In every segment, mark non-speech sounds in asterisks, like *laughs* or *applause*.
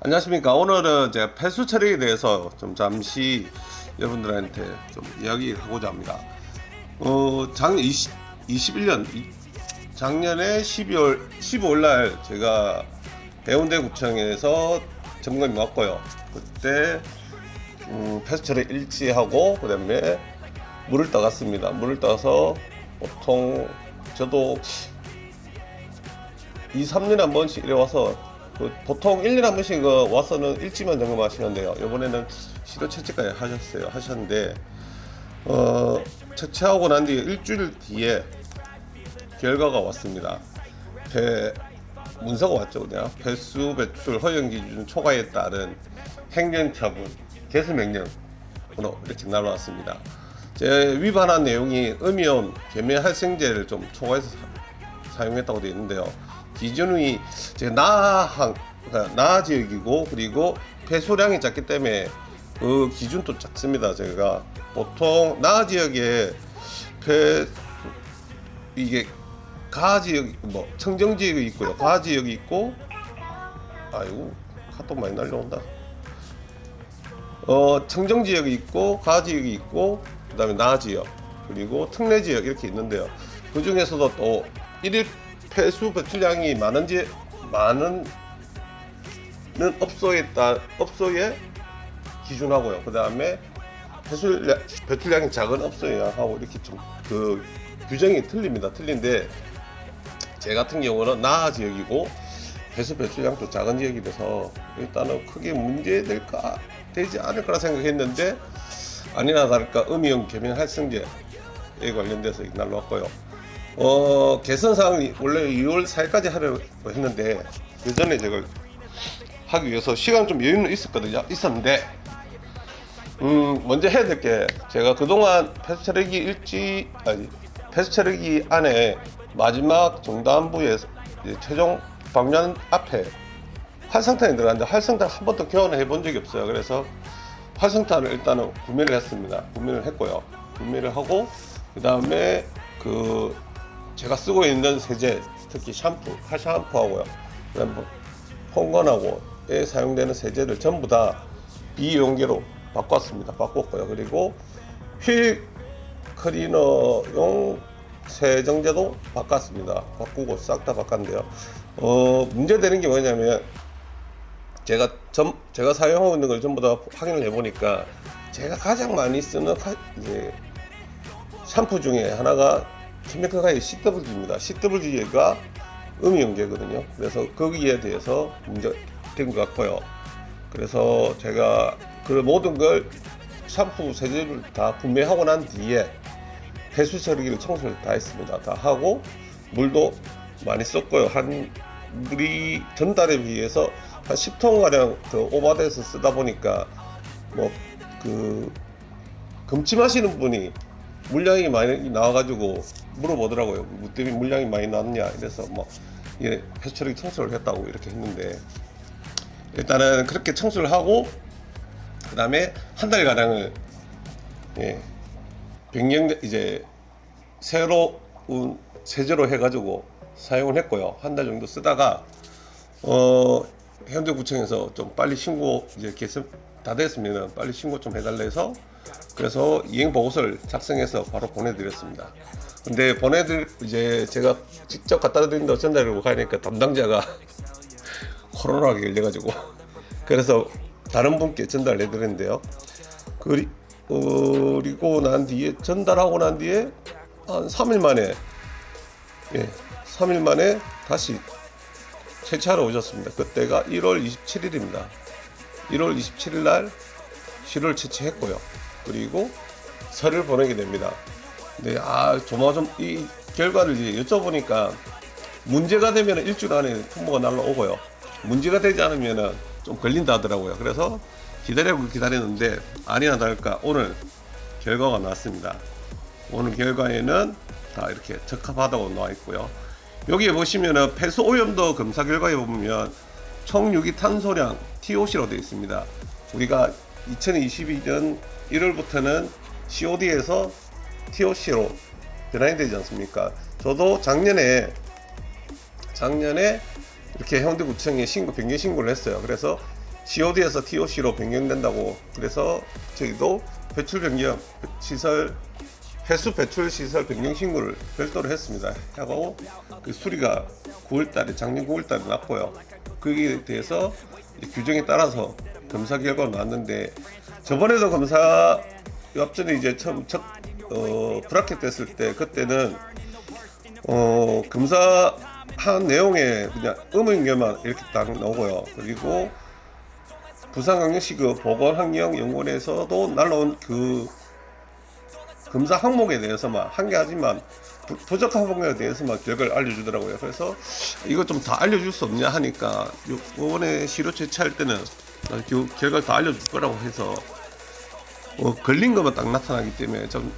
안녕하십니까. 오늘은 제가 폐수 처리에 대해서 좀 잠시 여러분들한테 좀 이야기하고자 합니다. 어, 작년 20, 21년, 이- 작년에 12월, 15일 날 제가 해운대 구청에서 점검이 왔고요. 그때 음, 폐수 처리 일치하고 그 다음에 물을 떠갔습니다. 물을 떠서 보통 저도 2, 3년에 한 번씩 이래 와서 그 보통 1년에 한 번씩 그 와서는 일지만 점검 하시는데요. 이번에는 시도 채취까지 하셨어요. 하셨는데 어 채취하고 난 뒤에 일주일 뒤에 결과가 왔습니다. 배 문서가 왔죠. 그냥 배수 배출 허용 기준 초과에 따른 행정 처분 개수 명령으로 이렇게 날라왔습니다. 제 위반한 내용이 음이온 계면 활성제를 좀 초과해서 사- 사용했다고 되어 있는데요. 기준이 제가 나항 그러니까 나 지역이고 그리고 폐소량이 작기 때문에 그 기준도 작습니다. 제가 보통 나 지역에 폐 이게 가 지역 뭐 청정 지역이 있고요. 가 지역이 있고 아이고 카톡 많이 날려온다. 어 청정 지역이 있고 가 지역이 있고 그다음에 나 지역 그리고 특례 지역 이렇게 있는데요. 그 중에서도 또 일일 폐수 배출량이 많은 지 많은 는 업소에 따 업소에 기준하고요. 그 다음에 배출량 배출량이 작은 업소에 하고 이렇게 좀 그 규정이 틀립니다. 틀린데 제 같은 경우는 나 지역이고 배수 배출량도 작은 지역이 돼서 일단은 크게 문제 될까 되지 않을 거라 생각했는데 아니나 다를까 음이온 계면 활성제에 관련돼서 날라왔고요. 어 개선 사항이 원래 2월 4일까지 하려고 했는데 그 전에 제가 하기 위해서 시간 좀 여유는 있었거든요. 있었는데 음 먼저 해야 될 게 제가 그동안 폐수 처리기 일지 아니 폐수 처리기 안에 마지막 정단부에 이제 최종 방면 앞에 활성탄이 들어갔는데 활성탄 한 번도 교환을 해본 적이 없어요. 그래서 활성탄을 일단은 구매를 했습니다. 구매를 했고요. 구매를 하고 그 다음에 그 제가 쓰고 있는 세제 특히 샴푸, 카샴푸하고요. 그다음에 뭐 사용되는 세제를 전부 다 비용계로 바꿨습니다. 바꿨고요. 그리고 휠 클리너용 세정제도 바꿨습니다. 바꾸고 싹 다 바꿨는데요. 어, 문제되는 게 뭐냐면 제가 전 제가 사용하고 있는 걸 전부 다 확인을 해보니까 제가 가장 많이 쓰는 카- 이제 샴푸 중에 하나가 케미컬가의 CWG입니다. CWG가 음이온계거든요. 그래서 거기에 대해서 문제된 것 같고요. 그래서 제가 그 모든 걸 샴푸 세제를 다 구매하고 난 뒤에 배수 처리기를 청소를 다 했습니다. 다 하고 물도 많이 썼고요. 한 물이 전달에 비해서 한 10통 가량 더 오버돼서 쓰다 보니까 뭐 그 금침하시는 분이 물량이 많이 나와가지고 물어보더라고요. 뭐 때문에 물량이 많이 나왔냐? 이래서 뭐 예, 배수 처리 청소를 했다고 이렇게 했는데 일단은 그렇게 청소를 하고 그 다음에 한 달 가량을 예, 변경 이제 새로운 세제로 해가지고 사용을 했고요. 한 달 정도 쓰다가 어 현대구청에서 좀 빨리 신고 이제 개선 다 됐으면 빨리 신고 좀 해달라 해서 그래서 이행 보고서를 작성해서 바로 보내드렸습니다. 근데 보내드 이제 제가 직접 갖다 드린다 전달하고 가니까 담당자가 *laughs* 코로나가 걸려가지고 그래서 다른 분께 전달을 해드렸는데요. 그리, 그리고 난 뒤에 전달하고 난 뒤에 한 3일 만에 예, 3일 만에 다시 채취하러 오셨습니다. 그때가 1월 27일입니다. 1월 27일 날 시를 채취했고요. 그리고 서를 보내게 됩니다. 근데 아 조마좀 이 결과를 이제 여쭤보니까 문제가 되면 일주일 안에 통보가 날라오고요. 문제가 되지 않으면 좀 걸린다 하더라고요. 그래서 기다리고 기다렸는데 아니나 다를까 오늘 결과가 나왔습니다. 오늘 결과에는 다 이렇게 적합하다고 나와 있고요. 여기에 보시면은 폐수 오염도 검사 결과에 보면 총 유기 탄소량 TOC로 되어 있습니다. 우리가 2022년 1월부터는 COD에서 TOC로 변환이 되지 않습니까? 저도 작년에 작년에 이렇게 해운대구청에 신고 변경 신고를 했어요. 그래서 COD에서 TOC로 변경된다고 그래서 저희도 배출 변경 시설 폐수 배출 시설 변경 신고를 별도로 했습니다. 하고 그 수리가 9월달에 작년 9월달에 났고요. 거기에 대해서 규정에 따라서 검사 결과가 나왔는데 저번에도 검사 앞전에 이제 처음 첫 어, 브라켓 됐을 때 그때는 어, 검사 한 내용에 그냥 음영계만 이렇게 딱 나오고요. 그리고 부산광역시 그 보건환경연구원에서도 날라온 그 검사 항목에 대해서만 한 개 하지만 부, 부족한 항목에 대해서만 결과를 알려주더라고요. 그래서 이거 좀 다 알려줄 수 없냐 하니까 이번에 시료 채취할 때는 결과를 다 알려줄 거라고 해서 어, 걸린 것만 딱 나타나기 때문에 좀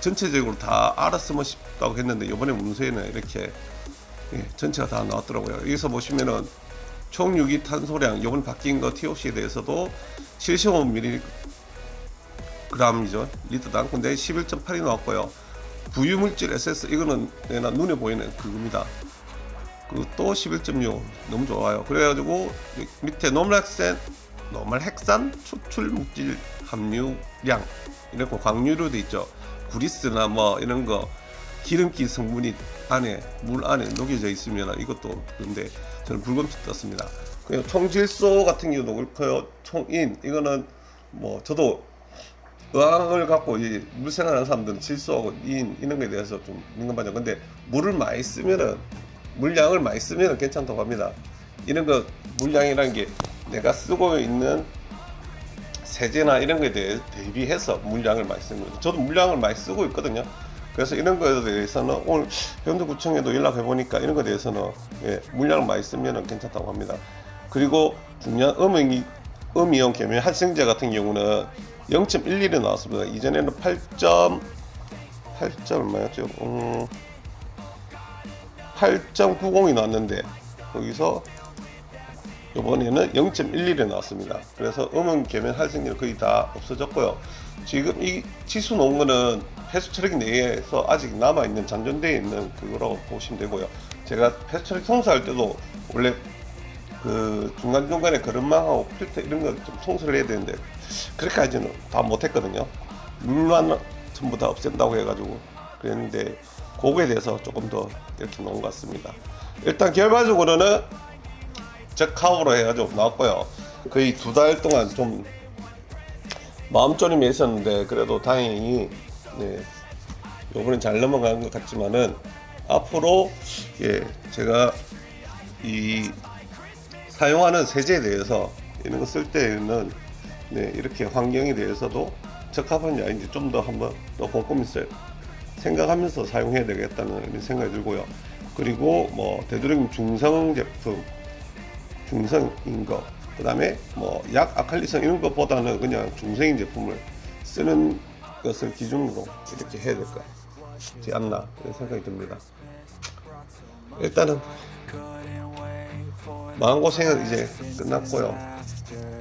전체적으로 다 알았으면 싶다고 했는데 이번에 문서에는 이렇게 예, 전체가 다 나왔더라고요. 여기서 보시면은 총 유기 탄소량 이번 바뀐 거 TOC에 대해서도 75mg g이죠 리터당 근데 11.8이 나왔고요. 부유물질 SS 이거는 내가 눈에 보이는 그겁니다. 그또 11.6 너무 좋아요. 그래가지고 밑에 노멀핵산 노멀 핵산 추출 물질 함유량 이렇게 광유로 돼 있죠. 구리스나 뭐 이런 거 기름기 성분이 안에 물 안에 녹여져 있으면 이것도 그런데 저는 붉은빛 떴습니다. 그냥 총질소 같은 경우도 그렇고요. 총인 이거는 뭐 저도 의학을 갖고 이 물생활하는 사람들은 질소하고 인 이런 거에 대해서 좀 민감하죠. 근데 물을 많이 쓰면은 물량을 많이 쓰면은 괜찮다고 합니다. 이런 거 물량이라는 게 내가 쓰고 있는 세제나 이런 거에 대해 대비해서 물량을 많이 쓰는 거죠. 저도 물량을 많이 쓰고 있거든요. 그래서 이런 거에 대해서는 오늘 현도구청에도 연락해 보니까 이런 거에 대해서는 예, 물량을 많이 쓰면 괜찮다고 합니다. 그리고 중요한 음영이 음이온 계면 활성제 같은 경우는 0.11이 나왔습니다. 이전에는 8. 8. 얼마였죠? 음, 8.90이 나왔는데 거기서 이번에는 0.11이 나왔습니다. 그래서 음원 계면 활성제는 거의 다 없어졌고요. 지금 이 치수 놓은 거는 폐수 처리기 내에서 아직 남아 있는 잔존되어 있는 그거라고 보시면 되고요. 제가 폐수 처리 청소할 때도 원래 그 중간 중간에 그릇망하고 필터 이런 거 좀 청소를 해야 되는데 그렇게까지는 다 못했거든요. 물만 전부 다 없앤다고 해가지고 그랬는데 그거에 대해서 조금 더 이렇게 놓은 것 같습니다. 일단 결과적으로는 적합으로 해가지고 나왔고요. 거의 두 달 동안 좀 마음졸임이 있었는데 그래도 다행히 네, 요번엔 잘 넘어간 것 같지만은 앞으로 예 제가 이 사용하는 세제에 대해서 이런 거 쓸 때는 네, 이렇게 환경에 대해서도 적합한지 아닌지 좀 더 한번 더 꼼꼼히 쓸 생각하면서 사용해야 되겠다는 생각이 들고요. 그리고 뭐 되도록이면 중성 제품, 중성인 거, 그 다음에 뭐 약 아칼리성 이런 것보다는 그냥 중성인 제품을 쓰는 것을 기준으로 이렇게 해야 될 것 같지 않나 이런 생각이 듭니다. 일단은 마음고생은 이제 끝났고요.